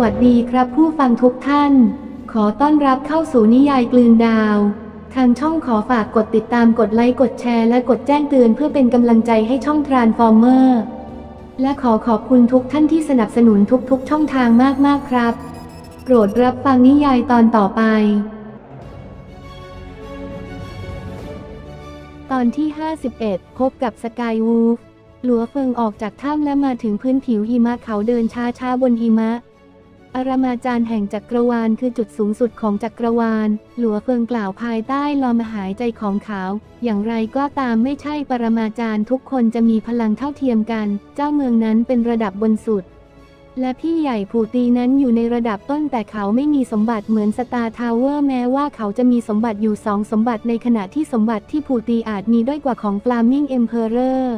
วัสดีครับผู้ฟังทุกท่าน ขอต้อนรับเข้าสู่นิยายกลืนดาว ทางช่องขอฝากกดติดตามกดไลค์กดแชร์และกดแจ้งเตือนเพื่อเป็นกำลังใจให้ช่องทรานฟอร์เมอร์และขอขอบคุณทุกท่านที่สนับสนุนทุกๆ ช่องทางมากๆครับ โปรดรับฟังนิยายตอนต่อไป ตอนที่ 51 พบกับสกายวูฟหลัวเฟิงออกจากถ้ำและมาถึงพื้นผิวหิมะเขาเดินช้าๆบนหิมะ อารมาจารย์แห่งจักรวาลคือจุดสูงสุดของจักรวาล หลัวเฟิงกล่าวภายใต้ลมหายใจของเขา อย่างไรก็ตามไม่ใช่ปรมาจารย์ทุกคนจะมีพลังเท่าเทียมกัน เจ้าเมืองนั้นเป็นระดับบนสุด และพี่ใหญ่ผูตีนั้นอยู่ในระดับต้นแต่เขาไม่มีสมบัติเหมือนสตาร์ทาวเวอร์แม้ว่าเขาจะมีสมบัติอยู่สองสมบัติในขณะที่สมบัติที่ผูตีอาจมีด้อยกว่าของฟลามิงเอ็มเพอเรอร์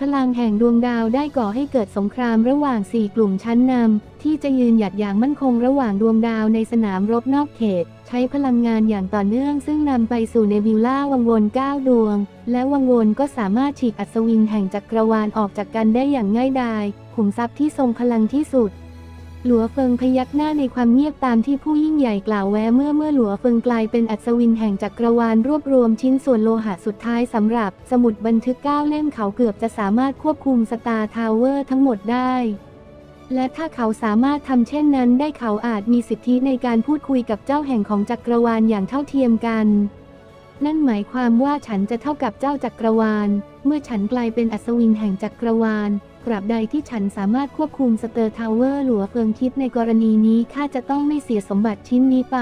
พลังแห่งดวงดาวได้ก่อให้เกิดสงครามระหว่าง 4 กลุ่มชั้นนำที่จะยืนหยัดอย่างมั่นคงระหว่างดวงดาวในสนามรบนอกเขต ใช้พลังงานอย่างต่อเนื่องซึ่งนำไปสู่เนบิวล่าวังวน 9 ดวง และวังวนก็สามารถฉีกอัศวินแห่งจักรวาลออกจากกันได้อย่างง่ายดายขุมทรัพย์ที่ทรงพลังที่สุด หลัวเฟิงพยักหน้าในความเงียบตามที่ผู้ยิ่งใหญ่กล่าวแว้เมื่อเมื่อหลัวเฟิงกลายเป็นอัศวินแห่งจักรวาลรวบรวมชิ้นส่วนโลหะสุดท้ายสำหรับ สมุดบันทึกเก้าเล่มเขาเกือบจะสามารถควบคุมสตาร์ทาวเวอร์ทั้งหมดได้ และถ้าเขาสามารถทำเช่นนั้นได้เขาอาจมีสิทธิในการพูดคุยกับเจ้าแห่งของจักรวาลอย่างเท่าเทียมกัน นั่นหมายความว่าฉันจะเท่ากับเจ้าจักรวาล เมื่อฉันกลายเป็นอัศวินแห่งจักรวาล ตราบใดที่ฉันสามารถควบคุมสเตอร์ทาวเวอร์หลัวเฟิงคิดในกรณีนี้ข้าจะต้องไม่เสียสมบัติชิ้นนี้ไป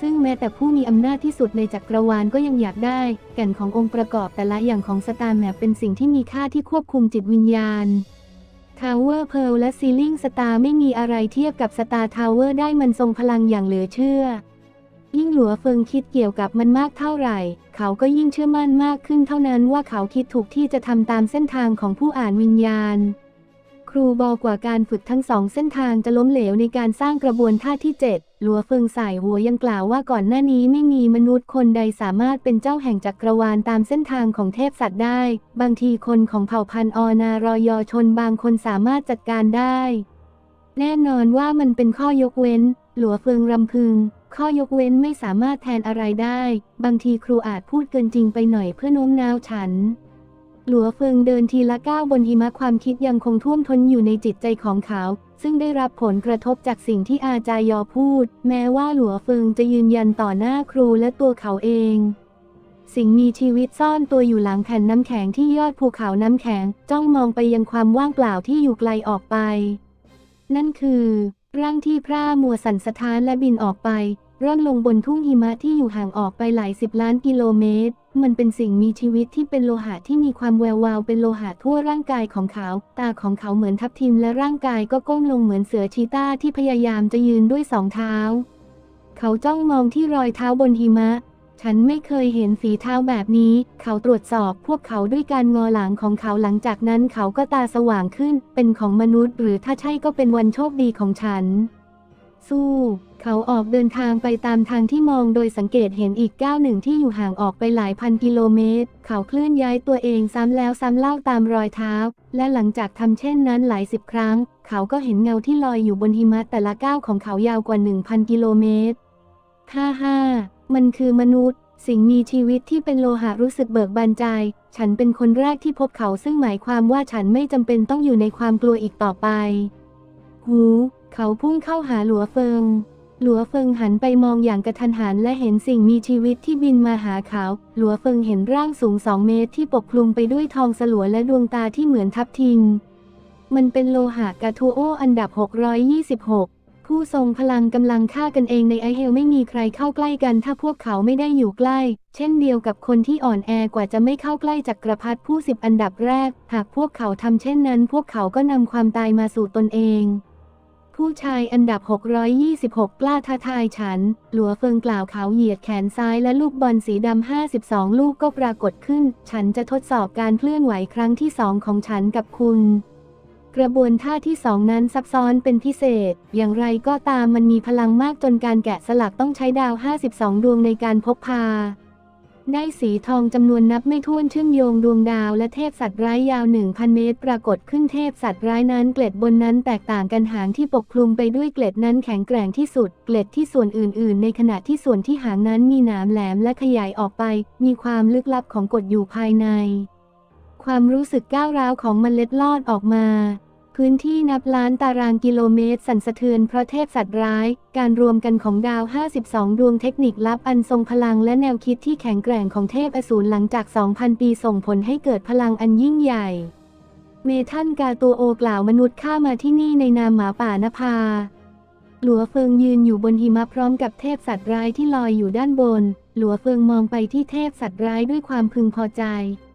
ซึ่งแม้แต่ผู้มีอำนาจที่สุดในจักรวาลก็ยังอยากได้ แก่นขององค์ประกอบแต่ละอย่างของสตาร์แมปเป็นสิ่งที่มีค่าที่ควบคุมจิตวิญญาณทาวเวอร์เพลและซีลิงสตาร์ไม่มีอะไรเทียบกับสตาร์ทาวเวอร์ได้มันทรงพลังอย่างเหลือเชื่อ ยิ่งหลัวเฟิงคิดเกี่ยวกับมันมากเท่าไหร่ เขาก็ยิ่งเชื่อมั่นมากขึ้นเท่านั้นว่าเขาคิดถูกที่จะทำตามเส้นทางของผู้อ่านวิญญาณ ครูบอกว่าการฝึกทั้งสองเส้นทางจะล้มเหลวในการสร้างกระบวนท่าที่ 7 หลัวเฟิงสายหัวยังกล่าวว่าก่อนหน้านี้ไม่มีมนุษย์คนใดสามารถเป็นเจ้าแห่งจักรวาลตามเส้นทางของเทพสัตว์ได้ บางทีคนของเผ่าพันธุ์ออนารอยอชนบางคนสามารถจัดการได้ แน่นอนว่ามันเป็นข้อยกเว้น หลัวเฟิงรำพึง ข้อยกเว้นไม่สามารถแทนอะไรได้ บางทีครูอาจพูดเกินจริงไปหน่อยเพื่อโน้มน้าวฉัน หลัวเฟิงเดินทีละก้าวบนหิมะความคิดยังคงท่วมท้นอยู่ในจิตใจของเขา ซึ่งได้รับผลกระทบจากสิ่งที่อาจายอพูด แม้ว่าหลัวเฟิงจะยืนยันต่อหน้าครูและตัวเขาเอง สิ่งมีชีวิตซ่อนตัวอยู่หลังแผ่นน้ำแข็งที่ยอดภูเขาน้ำแข็ง จ้องมองไปยังความว่างเปล่าที่อยู่ไกลออกไป นั่นคือ ร่างที่พร่ามัวสั่นสะท้านและบินออกไป ร่อนลงบนทุ่งหิมะที่อยู่ห่างออกไปหลายสิบล้านกิโลเมตร มันเป็นสิ่งมีชีวิตที่เป็นโลหะที่มีความแวววาวเป็นโลหะทั่วร่างกายของเขา ตาของเขาเหมือนทับทิมและร่างกายก็ก้มลงเหมือนเสือชีต้าที่พยายามจะยืนด้วยสองเท้า เขาจ้องมองที่รอยเท้าบนหิมะ ฉันไม่เคยเห็นฝีเท้าแบบนี้ เขาตรวจสอบพวกเขาด้วยการงอหลังของเขาหลังจากนั้นเขาก็ตาสว่างขึ้น เป็นของมนุษย์ หรือถ้าใช่ก็เป็นวันโชคดีของฉัน สู้ เขาออกเดินทางไปตามทางที่มองโดยสังเกตเห็นอีกก้าวหนึ่งที่อยู่ห่างออกไปหลายพันกิโลเมตร เขาเคลื่อนย้ายตัวเองซ้ำแล้วซ้ำเล่าตามรอยเท้า และหลังจากทำเช่นนั้นหลายสิบครั้ง เขาก็เห็นเงาที่ลอยอยู่บนหิมะแต่ละก้าวของเขายาวกว่า 1,000 กิโลเมตรฮ่าฮ่า มันคือมนุษย์ สิ่งมีชีวิตที่เป็นโลหะรู้สึกเบิกบานใจ ฉันเป็นคนแรกที่พบเขาซึ่งหมายความว่าฉันไม่จำเป็นต้องอยู่ในความกลัวอีกต่อไป หู เขาพุ่งเข้าหาหลัวเฟิง หลัวเฟิงหันไปมองอย่างกระทันหันและเห็นสิ่งมีชีวิตที่บินมาหาเขา หลัวเฟิงเห็นร่างสูงสองเมตรที่ปกคลุมไปด้วยทองสลัวและดวงตาที่เหมือนทับทิม มันเป็นโลหะกาทูโออันดับ 626 ผู้ทรงพลังกำลังฆ่ากันเองในไอเฮลไม่มีใครเข้าใกล้กันถ้าพวกเขาไม่ได้อยู่ใกล้ เช่นเดียวกับคนที่อ่อนแอกว่าจะไม่เข้าใกล้จักรพรรดิผู้สิบอันดับแรก หากพวกเขาทำเช่นนั้น พวกเขาก็นำความตายมาสู่ตนเอง ผู้ชายอันดับ 626 กล้าท้าทายฉัน หลัวเฟิงกล่าวเขาเหยียดแขนซ้ายและลูกบอลสีดำ52 ลูกก็ปรากฏขึ้น ฉันจะทดสอบการเคลื่อนไหวครั้งที่สองของฉันกับคุณ กระบวนท่าที่สองนั้นซับซ้อนเป็นพิเศษ อย่างไรก็ตามมันมีพลังมากจนการแกะสลักต้องใช้ดาว 52 ดวงในการพกพา ได้สีทองจำนวนนับไม่ถ้วนเชื่อมโยงดวงดาวและเทพสัตว์ร้ายยาว 1,000 เมตร ปรากฏขึ้นเทพสัตว์ร้ายนั้น เกล็ดบนนั้นแตกต่างกันหางที่ปกคลุมไปด้วยเกล็ดนั้นแข็งแกร่งที่สุด เกล็ดที่ส่วนอื่น ๆ ในขณะที่ส่วนที่หางนั้นมีหนามแหลมและขยายออกไป มีความลึกลับของกฎอยู่ภายใน ความรู้สึกก้าวร้าวของมเมล็ดลอดออกมา พื้นที่นับล้านตารางกิโลเมตร สั่นสะเทือนเพราะเทพสัตว์ร้าย การรวมกันของดาว 52 ดวงเทคนิคลับอันทรงพลังและแนวคิดที่แข็งแกร่งของเทพอสูรหลังจาก 2,000 ปีส่งผลให้เกิดพลังอันยิ่งใหญ่ เมทันกาตัวโอกล่าวมนุษย์ข้ามาที่นี่ในนามหมาป่านภาหลัวเฟิงยืนอยู่บนหิมะพร้อมกับเทพสัตว์ร้ายที่ลอยอยู่ด้านบน หลัวเฟิงมองไปที่เทพสัตว์ร้ายด้วยความพึงพอใจ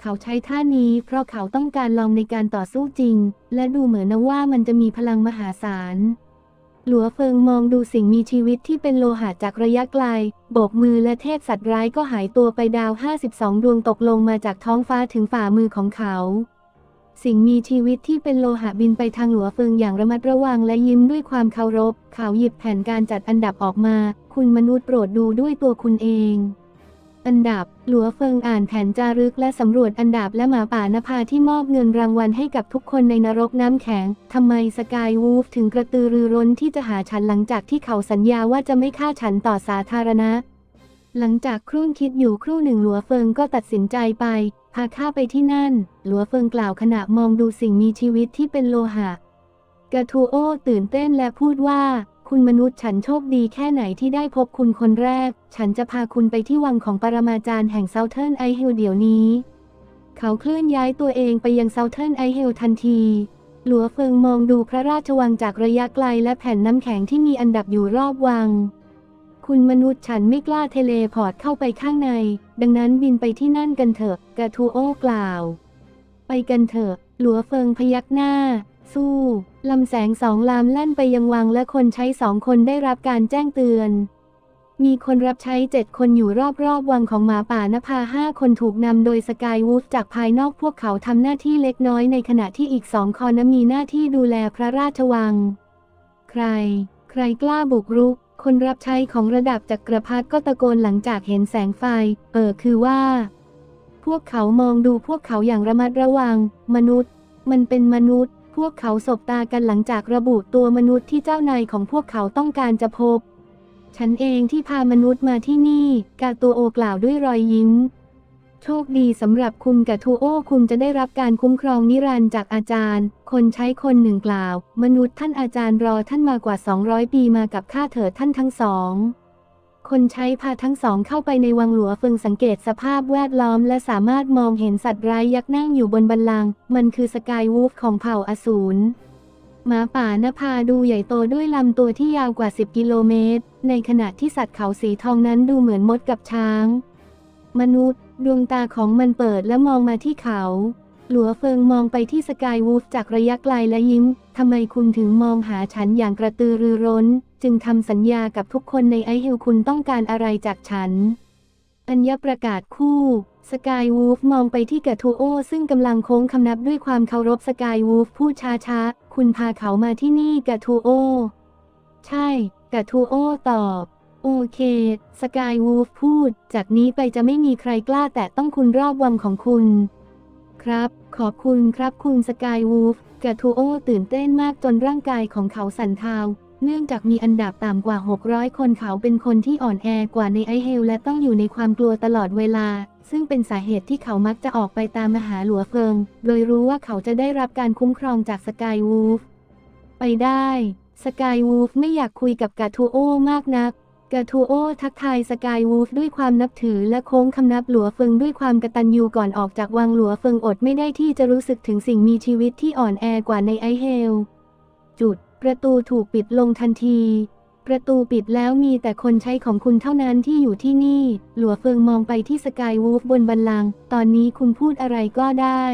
เขาใช้ท่านี้เพราะเขาต้องการลองในการต่อสู้จริง และดูเหมือนนะว่ามันจะมีพลังมหาศาล หลัวเฟิงมองดูสิ่งมีชีวิตที่เป็นโลหะจากระยะไกล โบกมือและเทพสัตว์ร้ายก็หายตัวไปดาว 52 ดวงตกลงมาจากท้องฟ้าถึงฝ่ามือของเขา สิ่งมีชีวิตที่เป็นโลหะบินไปทางหลัวเฟิงอย่างระมัดระวังและยิ้มด้วยความเคารพ เขาหยิบแผ่นการจัดอันดับออกมา คุณมนุษย์โปรดดูด้วยตัวคุณเอง อันดับ หลัวเฟิงอ่านแผนจารึกและสำรวจอันดับและหมาป่านภาที่มอบเงินรางวัลให้กับทุกคนในนรกน้ำแข็ง ทำไมสกายวูฟถึงกระตือรือร้นที่จะหาฉันหลังจากที่เขาสัญญาว่าจะไม่ฆ่าฉันต่อสาธารณะ หลังจากครุ่นคิดอยู่ครู่หนึ่งหลัวเฟิงก็ตัดสินใจไป พาข้าไปที่นั่น หลัวเฟิงกล่าวขณะมองดูสิ่งมีชีวิตที่เป็นโลหะกาทูโอตื่นเต้นและพูดว่า คุณมนุษย์ฉันโชคดีแค่ไหนที่ได้พบคุณคนแรก ฉันจะพาคุณไปที่วังของปรมาจารย์แห่งเซาเทิร์นไอฮิลเดี๋ยวนี้ เขาเคลื่อนย้ายตัวเองไปยังเซาเทิร์นไอฮิลทันที หลัวเฟิงมองดูพระราชวังจากระยะไกลและแผ่นน้ำแข็งที่มีอันดับอยู่รอบวัง คุณมนุษย์ฉันไม่กล้าเทเลพอร์ตเข้าไปข้างใน ดังนั้นบินไปที่นั่นกันเถอะกาทูโอกล่าว ไปกันเถอะ หลัวเฟิงพยักหน้า สู้ลำแสงสองลามแล่นไปยังวังและคนใช้สองคนได้รับการแจ้งเตือน มีคนรับใช้เจ็ดคนอยู่รอบๆวังของหมาป่านภาห้าคนถูกนำโดยสกายวูฟจากภายนอกพวกเขาทำหน้าที่เล็กน้อยในขณะที่อีกสองคอนมีหน้าที่ดูแลพระราชวัง ใคร ใครกล้าบุกรุก คนรับใช้ของระดับจักรพรรดิก็ตะโกนหลังจากเห็นแสงไฟ เออคือว่า พวกเขามองดูพวกเขาอย่างระมัดระวัง มนุษย์ มันเป็นมนุษย์ พวกเขาสบตากันหลังจากระบุตัวมนุษย์ที่เจ้านายของพวกเขาต้องการจะพบ ฉันเองที่พามนุษย์มาที่นี่ กาตัวโอกล่าวด้วยรอยยิ้ม โชคดีสำหรับคุณกับทูโอคุณจะได้รับการคุ้มครองนิรันดร์จากอาจารย์ คนใช้คนหนึ่งกล่าว มนุษย์ท่านอาจารย์รอท่านมากว่า 200 ปีมากับข้าเถิดท่านทั้งสอง คนใช้พาทั้งสองเข้าไปในวังหลวงเฟิงสังเกตสภาพแวดล้อม และสามารถมองเห็นสัตว์ร้ายยักษ์นั่งอยู่บนบันลัง มันคือสกายวูฟของเผ่าอสูรหมาป่านภาดูใหญ่โตด้วยลำตัวที่ยาวกว่า 10 กิโลเมตร ในขณะที่สัตว์เขาสีทองนั้นดูเหมือนมดกับช้าง มนุษย์ ดวงตาของมันเปิดและมองมาที่เขา หลัวเฟิงมองไปที่สกายวูฟจากระยะไกลและยิ้ม ทำไมคุณถึงมองหาฉันอย่างกระตือรือร้น จึงทำสัญญากับทุกคนในไอฮิลคุณต้องการอะไรจากฉัน อัญญประกาศคู่ สกายวูฟมองไปที่กะทูโอ ซึ่งกำลังโค้งคำนับด้วยความเคารพสกายวูฟพูดช้าๆ คุณพาเขามาที่นี่กะทูโอ ใช่กะทูโอตอบโอเค สกายวูฟพูด จากนี้ไปจะไม่มีใครกล้าแตะต้องคุณรอบวังของคุณ ครับ ขอบคุณครับคุณสกายวูฟกะทูโอตื่นเต้นมากจนร่างกายของเขาสั่นเทาเนื่องจากมีอันดับต่ำกว่า 600 คนเขาเป็นคนที่อ่อนแอกว่าในไอเฮลและต้องอยู่ในความกลัวตลอดเวลา ซึ่งเป็นสาเหตุที่เขามักจะออกไปตามมหาหลัวเฟิง โดยรู้ว่าเขาจะได้รับการคุ้มครองจากสกายวูฟไปได้ สกายวูฟไม่อยากคุยกับกาทูโอมากนัก กาทูโอทักทายสกายวูฟด้วยความนับถือและโค้งคำนับหลัวเฟิงด้วยความกตัญญูก่อนออกจากวังหลัวเฟิงอดไม่ได้ที่จะรู้สึกถึงสิ่งมีชีวิตที่อ่อนแอกว่าในไอเฮล จุด ประตูถูกปิดลงทันที ประตูปิดแล้วมีแต่คนใช้ของคุณเท่านั้นที่อยู่ที่นี่ หลัวเฟิงมองไปที่สกายวูฟบนบันลัง ตอนนี้คุณพูดอะไรก็ได้